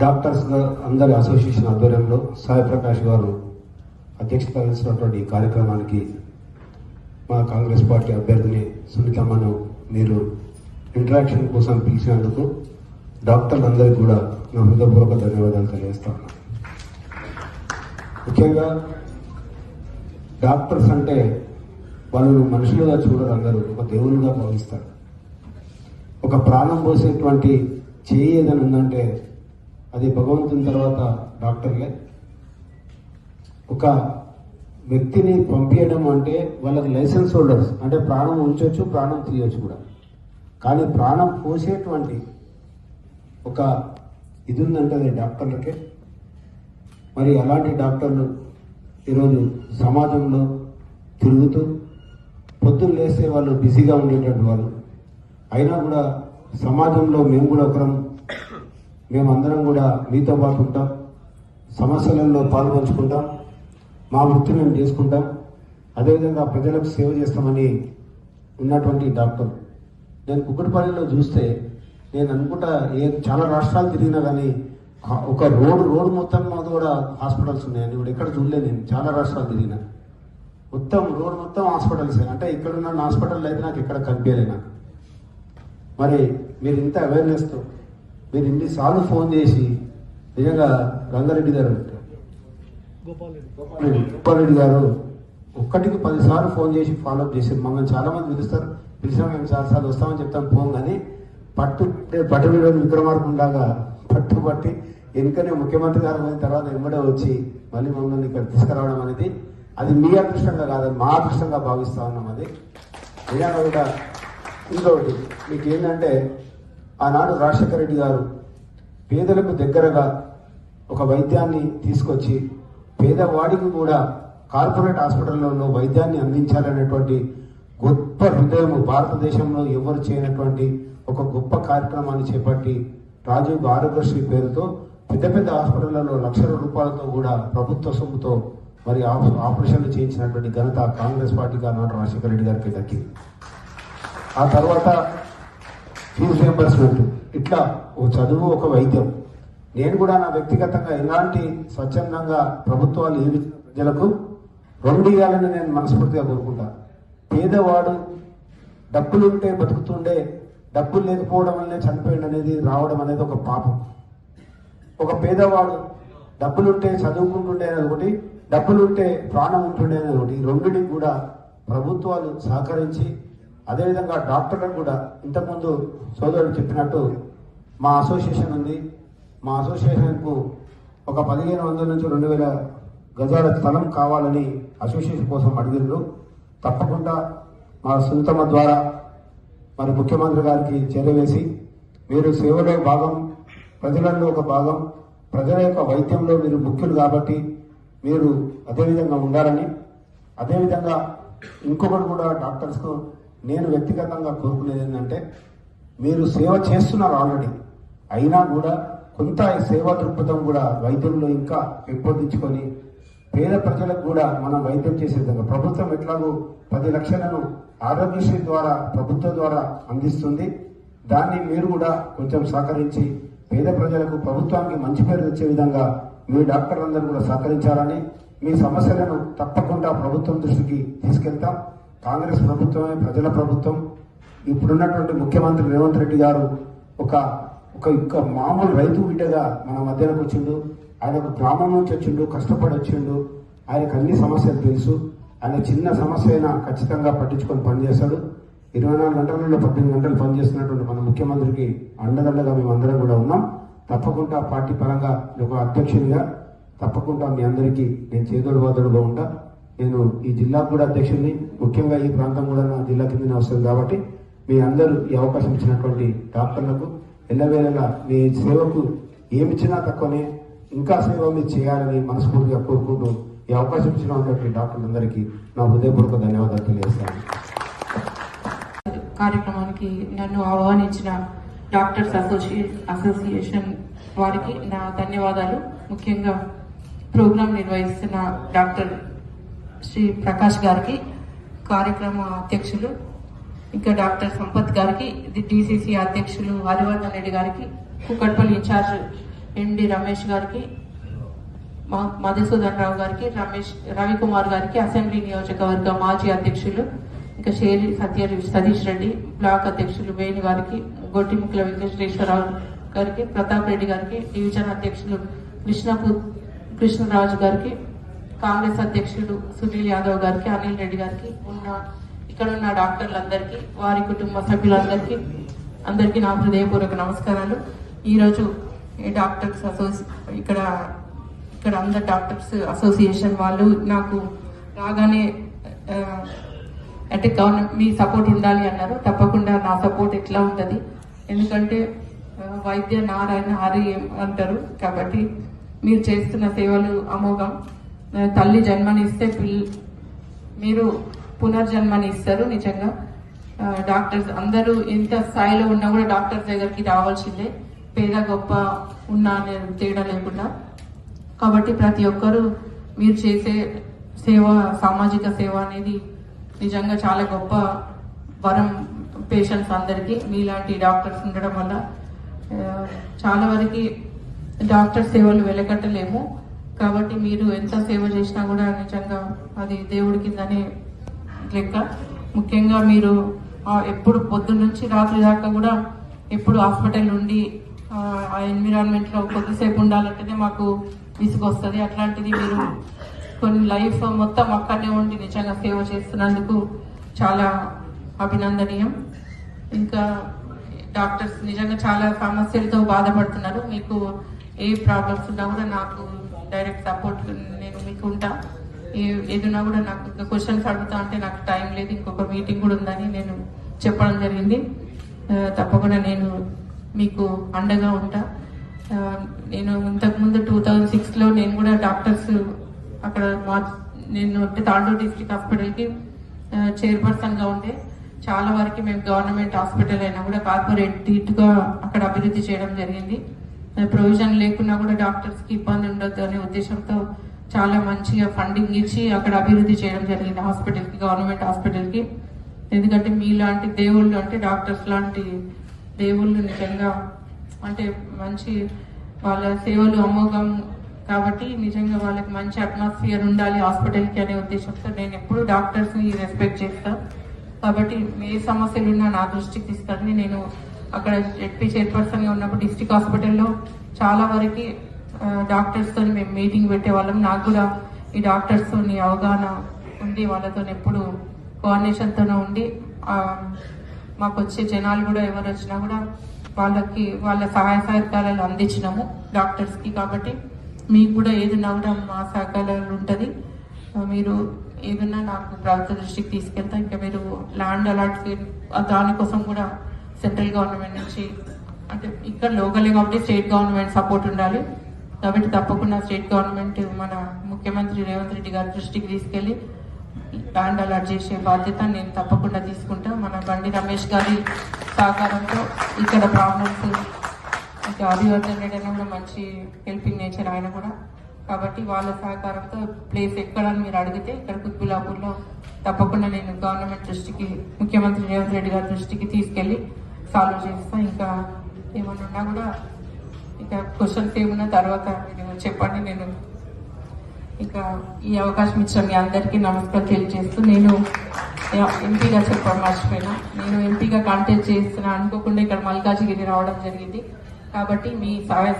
Doctors అందరి association ఆధ్వర్యంలో సాయిప్రకాష్ గారు అధ్యక్షత వహించినటువంటి ఈ కార్యక్రమానికి మా కాంగ్రెస్ పార్టీ అభ్యర్థిని సునీతమ్మను మీరు ఇంటరాక్షన్ కోసం పిలిచినందుకు డాక్టర్లందరికీ కూడా నా హృదయపూర్వక ధన్యవాదాలు తెలియజేస్తాను ముఖ్యంగా డాక్టర్స్ అంటే వాళ్ళు మనుషులుగా చూడరు అందరూ ఒక దేవునిగా భావిస్తారు. ఒక ప్రాణం పోసేటువంటి చేయి ఏదైనా ఉందంటే అది భగవంతుని తర్వాత డాక్టర్లే. ఒక వ్యక్తిని పంపించడం అంటే వాళ్ళకి లైసెన్స్ హోల్డర్స్ అంటే ప్రాణం ఉంచవచ్చు ప్రాణం తీయవచ్చు కూడా. కానీ ప్రాణం పోసేటువంటి ఒక ఇది ఉందంటే అది డాక్టర్లకే. మరి అలాంటి డాక్టర్లు ఈరోజు సమాజంలో తిరుగుతూ పొద్దున్న లేసే వాళ్ళు బిజీగా ఉండేటువంటి వాళ్ళు. అయినా కూడా సమాజంలో మేము కూడా ఒకరం మేమందరం కూడా మీతో పాటు ఉంటాం. సమస్యలలో పాల్పంచుకుంటాం. మా వృత్తి మేము చేసుకుంటాం. అదేవిధంగా ప్రజలకు సేవ చేస్తామని ఉన్నటువంటి డాక్టర్. నేను కుక్కటిపల్లిలో చూస్తే నేను అనుకుంటా ఏ చాలా రాష్ట్రాలు తిరిగినా కానీ ఒక రోడ్డు రోడ్డు మొత్తం మీద కూడా హాస్పిటల్స్ ఉన్నాయండి ఇప్పుడు ఎక్కడ చూడలేదు నేను. చాలా రాష్ట్రాలు తిరిగినా. మొత్తం రోడ్ మొత్తం హాస్పిటల్స్ అంటే ఇక్కడ ఉన్న హాస్పిటల్ అయితే నాకు ఎక్కడ కనిపించలే నాకు. మరి మీరు ఇంత అవేర్నెస్తో మీరు ఇన్నిసార్లు ఫోన్ చేసి నిజంగా రంగారెడ్డి గారు గోపాలరెడ్డి గోపాలరెడ్డి గారు ఒక్కటికి పదిసార్లు ఫోన్ చేసి ఫాలోఅప్ చేశారు. మమ్మల్ని చాలా మంది పిలుస్తారు. పిలిచినా మేము చాలా సార్లు వస్తామని చెప్తాం ఫోన్ కానీ పట్టు పట్టు వీడియో విక్రమార్కుండాగా పట్టు పట్టి వెనుకనే ముఖ్యమంత్రి గారు అయిన తర్వాత వెంబడే వచ్చి మళ్ళీ మమ్మల్ని ఇక్కడ తీసుకురావడం అనేది అది మీ అదృష్టంగా కాదు మా అదృష్టంగా భావిస్తా ఉన్నాం అది. కూడా ఇంకొకటి మీకు ఏంటంటే ఆనాడు రాజశేఖర రెడ్డి గారు పేదలకు దగ్గరగా ఒక వైద్యాన్ని తీసుకొచ్చి పేదవాడికి కూడా కార్పొరేట్ హాస్పిటల్లో వైద్యాన్ని అందించాలనేటువంటి గొప్ప హృదయం భారతదేశంలో ఎవరు చేయనటువంటి ఒక గొప్ప కార్యక్రమాన్ని చేపట్టి రాజీవ్ ఆరోగ్యశ్రీ పేరుతో పెద్ద పెద్ద హాస్పిటళ్ళలో లక్షల రూపాయలతో కూడా ప్రభుత్వ సొమ్ముతో మరి ఆపరేషన్లు చేయించినటువంటి ఘనత కాంగ్రెస్ పార్టీగా ఆనాడు రాజశేఖర రెడ్డి గారికి దక్కింది. ఆ తర్వాత ఫీజు రియంబర్స్మెంట్ ఇట్లా ఓ చదువు ఒక వైద్యం. నేను కూడా నా వ్యక్తిగతంగా ఎలాంటి స్వచ్ఛందంగా ప్రభుత్వాలు ఏమి ప్రజలకు రెండు ఇవ్వాలని నేను మనస్ఫూర్తిగా కోరుకుంటా. పేదవాడు డబ్బులుంటే బతుకుతుండే డబ్బులు లేకపోవడం వల్లే చనిపోయింది అనేది రావడం అనేది ఒక పాపం. ఒక పేదవాడు డబ్బులుంటే చదువుకుంటుండే అనేది ఒకటి డబ్బులుంటే ప్రాణం ఉంటుండే అనేది ఒకటి. రెండుని కూడా ప్రభుత్వాలు సహకరించి అదేవిధంగా డాక్టర్లకు కూడా ఇంతకుముందు సోదరుడు చెప్పినట్టు మా అసోసియేషన్ ఉంది. మా అసోసియేషన్కు ఒక పదిహేను వందల నుంచి రెండు వేల గజాల స్థలం కావాలని అసోసియేషన్ కోసం అడిగిండ్రు తప్పకుండా మా సునీతమ్మ ద్వారా మరి ముఖ్యమంత్రి గారికి చేరవేసి మీరు సేవలో భాగం ప్రజలలో ఒక భాగం ప్రజల యొక్క వైద్యంలో మీరు ముఖ్యులు కాబట్టి మీరు అదేవిధంగా ఉండాలని అదేవిధంగా ఇంకొకటి కూడా డాక్టర్స్కు నేను వ్యక్తిగతంగా కోరుకునేది ఏంటంటే మీరు సేవ చేస్తున్నారు ఆల్రెడీ. అయినా కూడా కొంత సేవా దృక్పథం కూడా వైద్యంలో ఇంకా పెంపొందించుకొని పేద ప్రజలకు కూడా మనం వైద్యం చేసే విధంగా ప్రభుత్వం ఎట్లాగో పది లక్షలను ఆరోగ్యశ్రీ ద్వారా ప్రభుత్వం ద్వారా అందిస్తుంది. దాన్ని మీరు కూడా కొంచెం సహకరించి పేద ప్రజలకు ప్రభుత్వానికి మంచి పేరు తెచ్చే విధంగా మీ డాక్టర్లందరూ కూడా సహకరించాలని మీ సమస్యలను తప్పకుండా ప్రభుత్వం దృష్టికి తీసుకెళ్తాం. కాంగ్రెస్ ప్రభుత్వమే ప్రజల ప్రభుత్వం. ఇప్పుడున్నటువంటి ముఖ్యమంత్రి రేవంత్ రెడ్డి గారు ఒక ఒక ఇక్క మామూలు రైతు బిడ్డగా మన మధ్యలోకి వచ్చిండు. ఆయన ఒక గ్రామం నుంచి వచ్చిండు కష్టపడి వచ్చిండు. ఆయనకు అన్ని సమస్యలు తెలుసు. ఆయన చిన్న సమస్య అయినా ఖచ్చితంగా పట్టించుకొని పనిచేస్తాడు. ఇరవై నాలుగు గంటలలో పద్దెనిమిది గంటలు పనిచేస్తున్నటువంటి మన ముఖ్యమంత్రికి అండదండగా మేము అందరం కూడా ఉన్నాం. తప్పకుండా పార్టీ పరంగా ఒక అధ్యక్షునిగా తప్పకుండా మీ అందరికీ నేను చేదోడు వాదోడుగా ఉంటా. నేను ఈ జిల్లాకు కూడా అధ్యక్షుడిని. ముఖ్యంగా ఈ ప్రాంతం కూడా నా జిల్లా కింద వస్తుంది కాబట్టి మీ అందరూ ఈ అవకాశం ఇచ్చినటువంటి డాక్టర్లకు ఎల్లవేళలా మీ సేవకు ఏమిచ్చినా తక్కువనే ఇంకా సేవ మీరు చేయాలని మనస్ఫూర్తిగా కోరుకుంటూ ఈ అవకాశం ఇచ్చినటువంటి డాక్టర్లందరికీ నా హృదయపూర్వక ధన్యవాదాలు తెలియజేస్తాను. కార్యక్రమానికి నన్ను ఆహ్వానించిన డాక్టర్స్ అసోసియే అసోసియేషన్ వారికి నా ధన్యవాదాలు. ముఖ్యంగా ప్రోగ్రాం నిర్వహిస్తున్న డాక్టర్ శ్రీ ప్రకాష్ గారికి కార్యక్రమ అధ్యక్షులు ఇంకా డాక్టర్ సంపత్ గారికి డిసిసి అధ్యక్షులు హరివర్ధన్ రెడ్డి గారికి కుక్కట్పల్లి ఇన్ఛార్జ్ ఎండి రమేష్ గారికి మధుసూదన్ రావు గారికి రమేష్ రవికుమార్ గారికి అసెంబ్లీ నియోజకవర్గ మాజీ అధ్యక్షులు ఇంకా షేరి సత్య సతీష్ రెడ్డి బ్లాక్ అధ్యక్షులు వేణు గారికి గొడ్డిముక్కల వెంకటేశ్వరరావు గారికి ప్రతాప్ రెడ్డి గారికి డివిజన్ అధ్యక్షులు కృష్ణపు కృష్ణరాజు గారికి కాంగ్రెస్ అధ్యక్షుడు సునీల్ యాదవ్ గారికి అనిల్ రెడ్డి గారికి ఉన్న ఇక్కడ ఉన్న డాక్టర్లందరికీ వారి కుటుంబ సభ్యులందరికీ అందరికీ నా హృదయపూర్వక నమస్కారాలు. ఈరోజు డాక్టర్స్ అసోసి ఇక్కడ ఇక్కడ అందరు డాక్టర్స్ అసోసియేషన్ వాళ్ళు నాకు రాగానే అంటే గవర్నమెంట్ మీ సపోర్ట్ ఉండాలి అన్నారు. తప్పకుండా నా సపోర్ట్ ఎట్లా ఉంటుంది? ఎందుకంటే వైద్య నారాయణ హరి అంటారు? కాబట్టి మీరు చేస్తున్న సేవలు అమోఘం. తల్లి జన్మనిస్తే పిల్ మీరు పునర్జన్మని ఇస్తారు నిజంగా డాక్టర్స్ అందరూ ఎంత స్థాయిలో ఉన్నా కూడా డాక్టర్స్ దగ్గరికి రావాల్సిందే. పేద గొప్ప ఉన్నా అనే తేడా లేకుండా. కాబట్టి ప్రతి ఒక్కరూ మీరు చేసే సేవ సామాజిక సేవ అనేది నిజంగా చాలా గొప్ప వరం పేషెంట్స్ అందరికీ. మీలాంటి డాక్టర్స్ ఉండడం వల్ల చాలా వరకు డాక్టర్ సేవలు వెలకట్టలేము. కాబట్టి మీరు ఎంత సేవ చేసినా కూడా నిజంగా అది దేవుడి కిందనే లెక్క. ముఖ్యంగా మీరు ఎప్పుడు పొద్దు నుంచి రాత్రి దాకా కూడా ఎప్పుడు హాస్పిటల్ ఉండి ఆ, ఎన్విరాన్మెంట్లో కొద్దిసేపు ఉండాలంటేనే మాకు విసుగొస్తుంది. అట్లాంటిది మీరు కొన్ని లైఫ్ మొత్తం అక్కడనే ఉండి నిజంగా సేవ చేస్తున్నందుకు చాలా అభినందనీయం. ఇంకా డాక్టర్స్ నిజంగా చాలా సమస్యలతో బాధపడుతున్నారు. మీకు ఏ ప్రాబ్లమ్స్ ఉన్నా కూడా నాకు డైరెక్ట్ సపోర్ట్ నేను మీకు ఉంటా ఏదైనా కూడా నాకు ఇంకా క్వశ్చన్స్ అడుగుతా అంటే నాకు టైం లేదు ఇంకొక మీటింగ్ కూడా ఉందని నేను చెప్పడం జరిగింది. తప్పకుండా నేను మీకు అండగా ఉంటా. నేను ఇంతకుముందు టూ థౌజండ్ సిక్స్లో నేను కూడా డాక్టర్స్ అక్కడ మా నేను తాండూరు డిస్ట్రిక్ట్ హాస్పిటల్కి చైర్పర్సన్గా ఉండే. చాలా వరకు మేము గవర్నమెంట్ హాస్పిటల్ అయినా కూడా కార్పొరేట్గా అక్కడ అభివృద్ధి చేయడం జరిగింది. ప్రొవిజన్ లేకున్నా కూడా డాక్టర్స్కి ఇబ్బంది ఉండదు అనే ఉద్దేశంతో చాలా మంచిగా ఫండింగ్ ఇచ్చి అక్కడ అభివృద్ధి చేయడం జరిగింది హాస్పిటల్కి గవర్నమెంట్ హాస్పిటల్కి. ఎందుకంటే మీలాంటి దేవుళ్ళు అంటే డాక్టర్స్ లాంటి దేవుళ్ళు నిజంగా అంటే మంచి వాళ్ళ సేవలు అమోఘం కాబట్టి నిజంగా వాళ్ళకి మంచి అట్మాస్ఫియర్ ఉండాలి హాస్పిటల్కి అనే ఉద్దేశంతో నేను ఎప్పుడు డాక్టర్స్ని రెస్పెక్ట్ చేస్తా. కాబట్టి ఏ సమస్యలు ఉన్నా నా దృష్టికి తీసుకొని నేను అక్కడ జెడ్పీ చైర్పర్సన్గా ఉన్నప్పుడు డిస్ట్రిక్ట్ హాస్పిటల్లో చాలా వరకు డాక్టర్స్తో మేము మీటింగ్ పెట్టే వాళ్ళం. నాకు కూడా ఈ డాక్టర్స్ అవగాహన ఉంది వాళ్ళతో ఎప్పుడు కోఆర్డినేషన్ తోనే ఉండి మాకు వచ్చే జనాలు కూడా ఎవరు వచ్చినా కూడా వాళ్ళకి వాళ్ళ సహాయ సహకారాలు అందించినాము డాక్టర్స్కి. కాబట్టి మీకు కూడా ఏదైనా కూడా మా సహకారాలు ఉంటుంది. మీరు ఏదైనా నాకు ప్రభుత్వ దృష్టికి తీసుకెళ్తా. ఇంకా మీరు ల్యాండ్ అలాట్ దానికోసం కూడా సెంట్రల్ గవర్నమెంట్ నుంచి అంటే ఇక్కడ లోకలే కాబట్టి స్టేట్ గవర్నమెంట్ సపోర్ట్ ఉండాలి. కాబట్టి తప్పకుండా స్టేట్ గవర్నమెంట్ మన ముఖ్యమంత్రి రేవంత్ రెడ్డి గారి దృష్టికి తీసుకెళ్ళి ల్యాండ్ అలాట్ చేసే బాధ్యత నేను తప్పకుండా తీసుకుంటా. మన బండి రమేష్ గారి సహకారంతో ఇక్కడ ప్రాబ్లమ్స్ ఇంకా అభివర్ధన్ రెడ్డి కూడా మంచి హెల్పింగ్ నేచర్ ఆయన కూడా. కాబట్టి వాళ్ళ సహకారంతో ప్లేస్ ఎక్కడని మీరు అడిగితే ఇక్కడ కుత్బులాపూర్లో తప్పకుండా నేను గవర్నమెంట్ దృష్టికి ముఖ్యమంత్రి రేవంత్ రెడ్డి గారి దృష్టికి తీసుకెళ్ళి సాల్వ్ చేస్తా. ఇంకా ఏమన్నా ఉన్నా కూడా ఇంకా క్వశ్చన్స్ ఏమున్నా తర్వాత మీరు చెప్పండి నేను. ఇంకా ఈ అవకాశం ఇచ్చిన మీ అందరికీ నమస్కారం తెలియజేస్తూ నేను ఎంపీగా చెప్పడం మర్చిపోయినా. నేను ఎంపీగా కాంటాక్ట్ చేస్తున్నా. అనుకోకుండా ఇక్కడ మల్కాజిగిరి రావడం జరిగింది. కాబట్టి మీ సహాయ